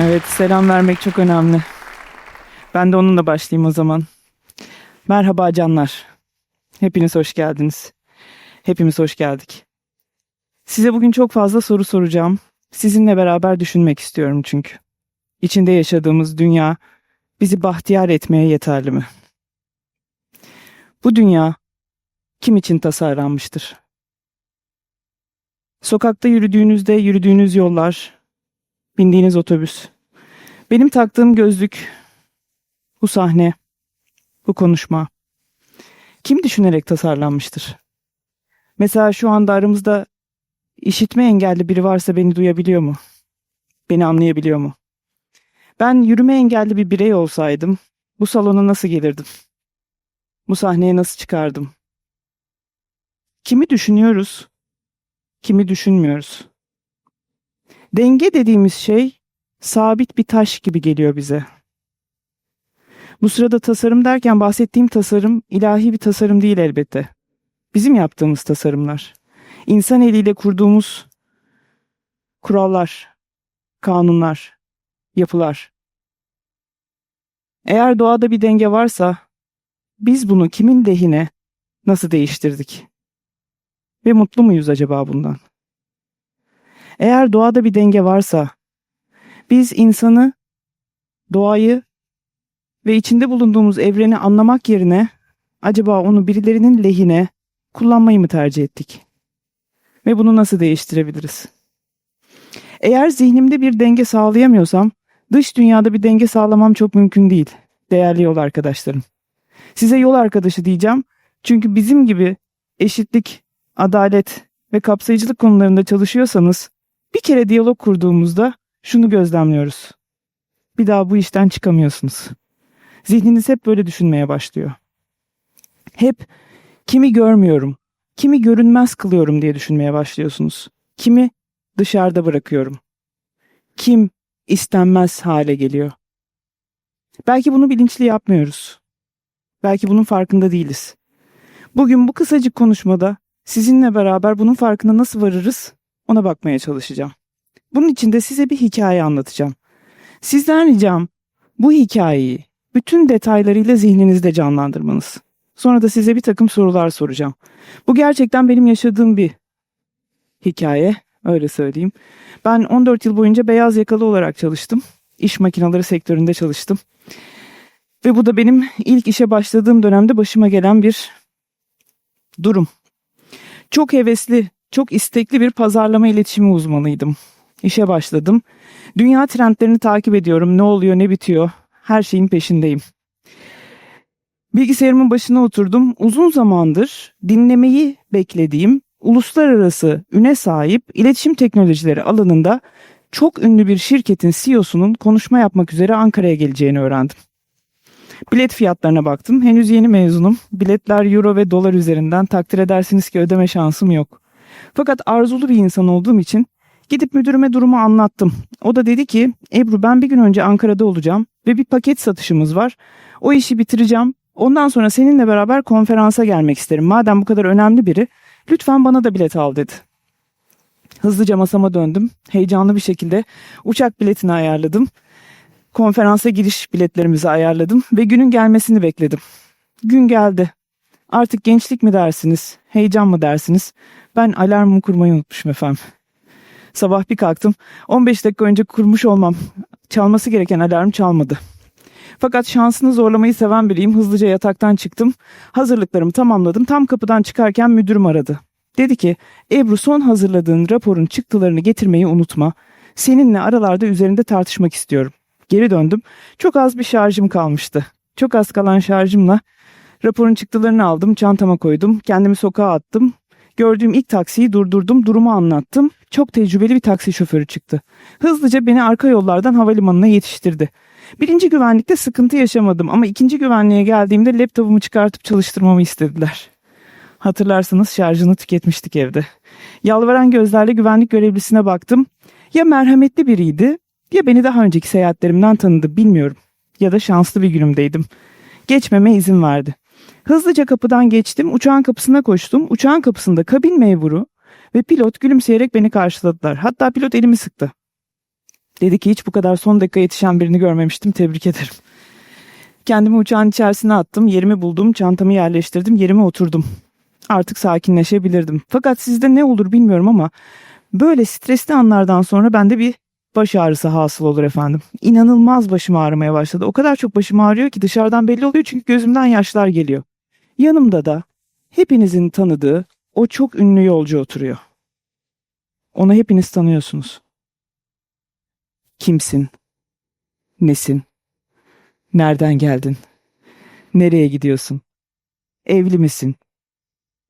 Evet, selam vermek çok önemli. Ben de onunla başlayayım o zaman. Merhaba canlar. Hepiniz hoş geldiniz. Hepimiz hoş geldik. Size bugün çok fazla soru soracağım. Sizinle beraber düşünmek istiyorum çünkü. İçinde yaşadığımız dünya bizi bahtiyar etmeye yeterli mi? Bu dünya kim için tasarlanmıştır? Sokakta yürüdüğünüzde yürüdüğünüz yollar, bindiğiniz otobüs, benim taktığım gözlük, bu sahne, bu konuşma. Kim düşünerek tasarlanmıştır? Mesela şu anda aramızda işitme engelli biri varsa beni duyabiliyor mu? Beni anlayabiliyor mu? Ben yürüme engelli bir birey olsaydım bu salona nasıl gelirdim? Bu sahneye nasıl çıkardım? Kimi düşünüyoruz? Kimi düşünmüyoruz? Denge dediğimiz şey sabit bir taş gibi geliyor bize. Bu sırada tasarım derken bahsettiğim tasarım ilahi bir tasarım değil elbette. Bizim yaptığımız tasarımlar. İnsan eliyle kurduğumuz kurallar, kanunlar, yapılar. Eğer doğada bir denge varsa biz bunu kimin lehine nasıl değiştirdik? Ve mutlu muyuz acaba bundan? Eğer doğada bir denge varsa biz insanı, doğayı ve içinde bulunduğumuz evreni anlamak yerine acaba onu birilerinin lehine kullanmayı mı tercih ettik? Ve bunu nasıl değiştirebiliriz? Eğer zihnimde bir denge sağlayamıyorsam dış dünyada bir denge sağlamam çok mümkün değil değerli yol arkadaşlarım. Size yol arkadaşı diyeceğim çünkü bizim gibi eşitlik, adalet ve kapsayıcılık konularında çalışıyorsanız bir kere diyalog kurduğumuzda şunu gözlemliyoruz. Bir daha bu işten çıkamıyorsunuz. Zihniniz hep böyle düşünmeye başlıyor. Hep kimi görmüyorum, kimi görünmez kılıyorum diye düşünmeye başlıyorsunuz. Kimi dışarıda bırakıyorum. Kim istenmez hale geliyor. Belki bunu bilinçli yapmıyoruz. Belki bunun farkında değiliz. Bugün bu kısacık konuşmada sizinle beraber bunun farkına nasıl varırız ona bakmaya çalışacağım. Bunun için de size bir hikaye anlatacağım. Sizden ricam bu hikayeyi bütün detaylarıyla zihninizde canlandırmanız. Sonra da size bir takım sorular soracağım. Bu gerçekten benim yaşadığım bir hikaye, öyle söyleyeyim. Ben 14 yıl boyunca beyaz yakalı olarak çalıştım. İş makineleri sektöründe çalıştım. Ve bu da benim ilk işe başladığım dönemde başıma gelen bir durum. Çok hevesli, çok istekli bir pazarlama iletişimi uzmanıydım. İşe başladım. Dünya trendlerini takip ediyorum. Ne oluyor, ne bitiyor. Her şeyin peşindeyim. Bilgisayarımın başına oturdum. Uzun zamandır dinlemeyi beklediğim uluslararası üne sahip iletişim teknolojileri alanında çok ünlü bir şirketin CEO'sunun konuşma yapmak üzere Ankara'ya geleceğini öğrendim. Bilet fiyatlarına baktım. Henüz yeni mezunum. Biletler euro ve dolar üzerinden takdir edersiniz ki ödeme şansım yok. Fakat arzulu bir insan olduğum için gidip müdürüme durumu anlattım. O da dedi ki Ebru ben bir gün önce Ankara'da olacağım ve bir paket satışımız var. O işi bitireceğim. Ondan sonra seninle beraber konferansa gelmek isterim. Madem bu kadar önemli biri lütfen bana da bilet al dedi. Hızlıca masama döndüm. Heyecanlı bir şekilde uçak biletini ayarladım. Konferansa giriş biletlerimizi ayarladım ve günün gelmesini bekledim. Gün geldi. Artık gençlik mi dersiniz, heyecan mı dersiniz? Ben alarmımı kurmayı unutmuşum efendim. Sabah bir kalktım. 15 dakika önce kurmuş olmam. Çalması gereken alarm çalmadı. Fakat şansını zorlamayı seven biriyim. Hızlıca yataktan çıktım. Hazırlıklarımı tamamladım. Tam kapıdan çıkarken müdürüm aradı. Dedi ki Ebru son hazırladığın raporun çıktılarını getirmeyi unutma. Seninle aralarda üzerinde tartışmak istiyorum. Geri döndüm. Çok az bir şarjım kalmıştı. Çok az kalan şarjımla raporun çıktılarını aldım, çantama koydum. Kendimi sokağa attım. Gördüğüm ilk taksiyi durdurdum, durumu anlattım. Çok tecrübeli bir taksi şoförü çıktı. Hızlıca beni arka yollardan havalimanına yetiştirdi. Birinci güvenlikte sıkıntı yaşamadım ama ikinci güvenliğe geldiğimde laptopumu çıkartıp çalıştırmamı istediler. Hatırlarsanız şarjını tüketmiştik evde. Yalvaran gözlerle güvenlik görevlisine baktım. Ya merhametli biriydi ya beni daha önceki seyahatlerimden tanıdı bilmiyorum. Ya da şanslı bir günümdeydim. Geçmeme izin verdi. Hızlıca kapıdan geçtim, uçağın kapısına koştum. Uçağın kapısında kabin memuru ve pilot gülümseyerek beni karşıladılar. Hatta pilot elimi sıktı. Dedi ki hiç bu kadar son dakika yetişen birini görmemiştim, tebrik ederim. Kendimi uçağın içerisine attım, yerimi buldum, çantamı yerleştirdim, yerime oturdum. Artık sakinleşebilirdim. Fakat sizde ne olur bilmiyorum ama böyle stresli anlardan sonra bende bir baş ağrısı hasıl olur efendim. İnanılmaz başım ağrımaya başladı. O kadar çok başım ağrıyor ki dışarıdan belli oluyor çünkü gözümden yaşlar geliyor. Yanımda da hepinizin tanıdığı o çok ünlü yolcu oturuyor. Onu hepiniz tanıyorsunuz. Kimsin? Nesin? Nereden geldin? Nereye gidiyorsun? Evli misin?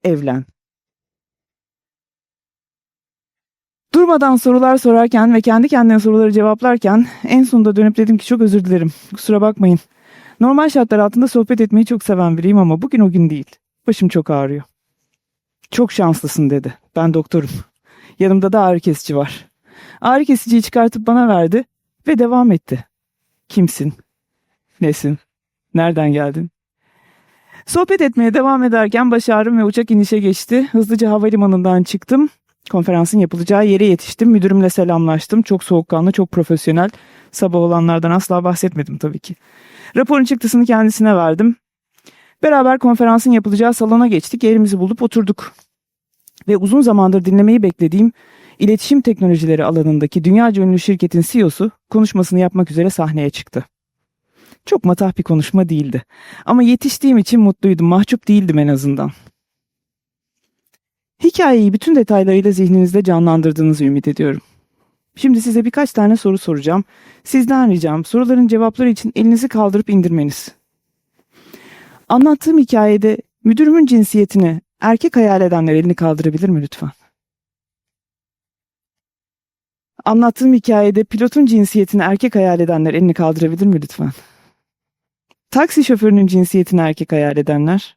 Evlen. Durmadan sorular sorarken ve kendi kendine soruları cevaplarken en sonunda dönüp dedim ki çok özür dilerim. Kusura bakmayın. Normal şartlar altında sohbet etmeyi çok seven biriyim ama bugün o gün değil. Başım çok ağrıyor. Çok şanslısın dedi. Ben doktorum. Yanımda da ağrı kesici var. Ağrı kesiciyi çıkartıp bana verdi ve devam etti. Kimsin? Nesin? Nereden geldin? Sohbet etmeye devam ederken baş ağrım ve uçak inişe geçti. Hızlıca havalimanından çıktım. Konferansın yapılacağı yere yetiştim. Müdürümle selamlaştım. Çok soğukkanlı, çok profesyonel. Sabah olanlardan asla bahsetmedim tabii ki. Raporun çıktısını kendisine verdim. Beraber konferansın yapılacağı salona geçtik. Yerimizi bulup oturduk. Ve uzun zamandır dinlemeyi beklediğim iletişim teknolojileri alanındaki dünyaca ünlü şirketin CEO'su konuşmasını yapmak üzere sahneye çıktı. Çok matah bir konuşma değildi. Ama yetiştiğim için mutluydum. Mahcup değildim en azından. Hikayeyi bütün detaylarıyla zihninizde canlandırdığınızı ümit ediyorum. Şimdi size birkaç tane soru soracağım. Sizden ricam soruların cevapları için elinizi kaldırıp indirmeniz. Anlattığım hikayede müdürümün cinsiyetini erkek hayal edenler elini kaldırabilir mi lütfen? Anlattığım hikayede pilotun cinsiyetini erkek hayal edenler elini kaldırabilir mi lütfen? Taksi şoförünün cinsiyetini erkek hayal edenler.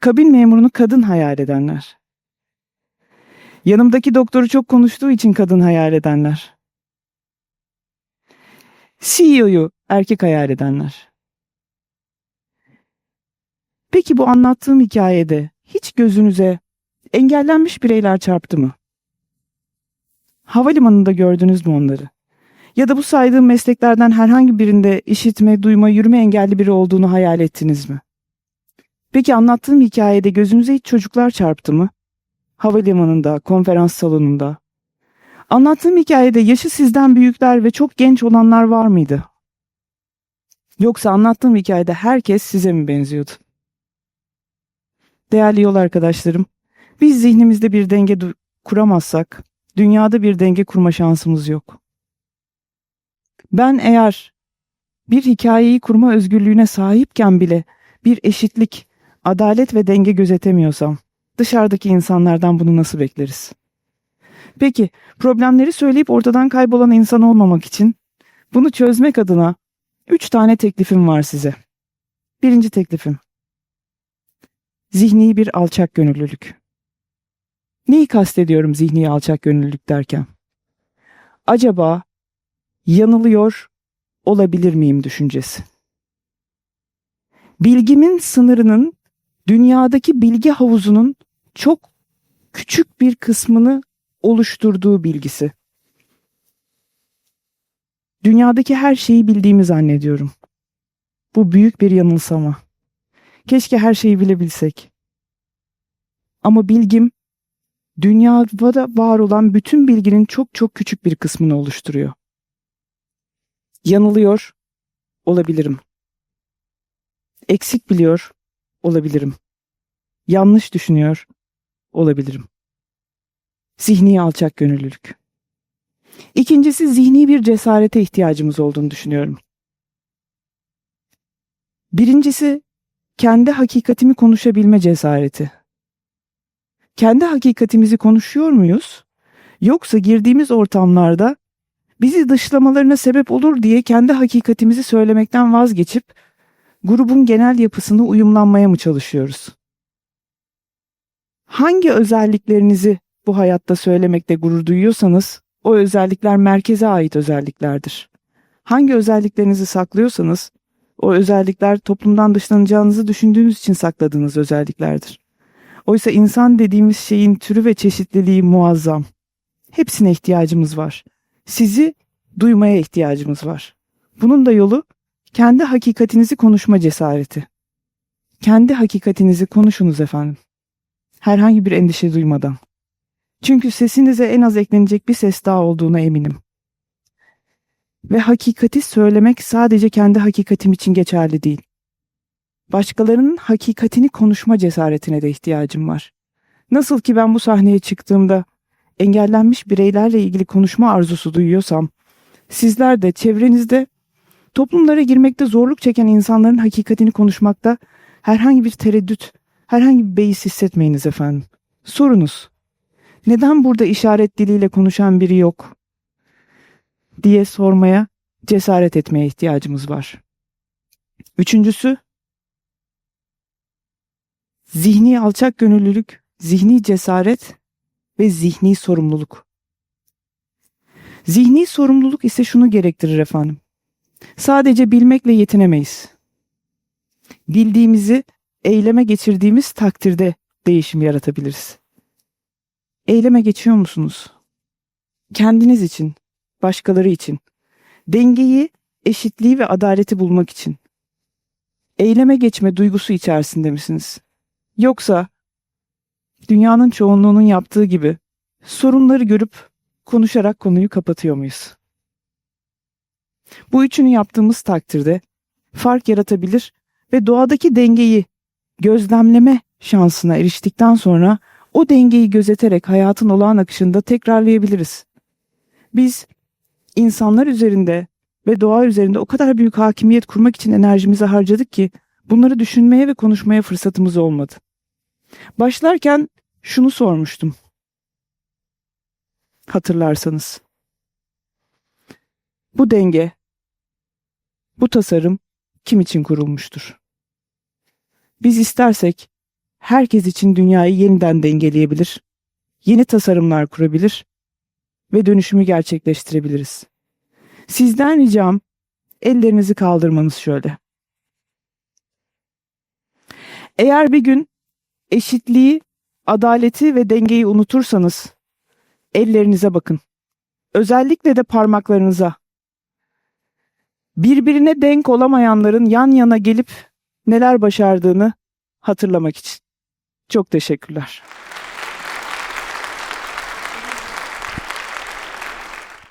Kabin memurunu kadın hayal edenler. Yanımdaki doktoru çok konuştuğu için kadın hayal edenler. CEO'yu erkek hayal edenler. Peki bu anlattığım hikayede hiç gözünüze engellenmiş bireyler çarptı mı? Havalimanında gördünüz mü onları? Ya da bu saydığım mesleklerden herhangi birinde işitme, duyma, yürüme engelli biri olduğunu hayal ettiniz mi? Peki anlattığım hikayede gözünüze hiç çocuklar çarptı mı? Havalimanında, konferans salonunda. Anlattığım hikayede yaşı sizden büyükler ve çok genç olanlar var mıydı? Yoksa anlattığım hikayede herkes size mi benziyordu? Değerli yol arkadaşlarım, biz zihnimizde bir denge kuramazsak, dünyada bir denge kurma şansımız yok. Ben eğer bir hikayeyi kurma özgürlüğüne sahipken bile bir eşitlik, adalet ve denge gözetemiyorsam dışarıdaki insanlardan bunu nasıl bekleriz? Peki problemleri söyleyip ortadan kaybolan insan olmamak için bunu çözmek adına üç tane teklifim var size. Birinci teklifim. Zihni bir alçak gönüllülük. Neyi kastediyorum zihni alçak gönüllülük derken? Acaba yanılıyor olabilir miyim düşüncesi? Bilgimin sınırının dünyadaki bilgi havuzunun çok küçük bir kısmını oluşturduğu bilgisi. Dünyadaki her şeyi bildiğimi zannediyorum. Bu büyük bir yanılsama. Keşke her şeyi bilebilsek. Ama bilgim dünyada var olan bütün bilginin çok çok küçük bir kısmını oluşturuyor. Yanılıyor olabilirim. Eksik biliyor olabilirim. Yanlış düşünüyor olabilirim. Zihni alçak gönüllülük. İkincisi zihni bir cesarete ihtiyacımız olduğunu düşünüyorum. Birincisi kendi hakikatimi konuşabilme cesareti. Kendi hakikatimizi konuşuyor muyuz? Yoksa girdiğimiz ortamlarda bizi dışlamalarına sebep olur diye kendi hakikatimizi söylemekten vazgeçip grubun genel yapısını uyumlanmaya mı çalışıyoruz? Hangi özelliklerinizi bu hayatta söylemekte gurur duyuyorsanız o özellikler merkeze ait özelliklerdir. Hangi özelliklerinizi saklıyorsanız O özellikler toplumdan dışlanacağınızı düşündüğünüz için sakladığınız özelliklerdir. Oysa insan dediğimiz şeyin türü ve çeşitliliği muazzam. Hepsine ihtiyacımız var. Sizi duymaya ihtiyacımız var. Bunun da yolu kendi hakikatinizi konuşma cesareti. Kendi hakikatinizi konuşunuz efendim. Herhangi bir endişe duymadan. Çünkü sesinize en az eklenecek bir ses daha olduğuna eminim. Ve hakikati söylemek sadece kendi hakikatim için geçerli değil. Başkalarının hakikatini konuşma cesaretine de ihtiyacım var. Nasıl ki ben bu sahneye çıktığımda engellenmiş bireylerle ilgili konuşma arzusu duyuyorsam, sizler de çevrenizde toplumlara girmekte zorluk çeken insanların hakikatini konuşmakta herhangi bir tereddüt, herhangi bir beis hissetmeyiniz efendim. Sorunuz. Neden burada işaret diliyle konuşan biri yok? diye sormaya, cesaret etmeye ihtiyacımız var. Üçüncüsü, zihni alçak gönüllülük, zihni cesaret ve zihni sorumluluk. Zihni sorumluluk ise şunu gerektirir efendim. Sadece bilmekle yetinemeyiz. Bildiğimizi eyleme geçirdiğimiz takdirde değişim yaratabiliriz. Eyleme geçiyor musunuz? Kendiniz için, başkaları için. Dengeyi, eşitliği ve adaleti bulmak için. Eyleme geçme duygusu içerisinde misiniz? Yoksa dünyanın çoğunluğunun yaptığı gibi sorunları görüp konuşarak konuyu kapatıyor muyuz? Bu üçünü yaptığımız takdirde fark yaratabilir ve doğadaki dengeyi gözlemleme şansına eriştikten sonra o dengeyi gözeterek hayatın olağan akışında tekrarlayabiliriz. Biz insanlar üzerinde ve doğa üzerinde o kadar büyük hakimiyet kurmak için enerjimizi harcadık ki bunları düşünmeye ve konuşmaya fırsatımız olmadı. Başlarken şunu sormuştum. Hatırlarsanız. Bu denge, bu tasarım kim için kurulmuştur? Biz istersek herkes için dünyayı yeniden dengeleyebilir, yeni tasarımlar kurabilir ve dönüşümü gerçekleştirebiliriz. Sizden ricam ellerinizi kaldırmanız şöyle. Eğer bir gün eşitliği, adaleti ve dengeyi unutursanız ellerinize bakın. Özellikle de parmaklarınıza. Birbirine denk olamayanların yan yana gelip neler başardığını hatırlamak için. Çok teşekkürler.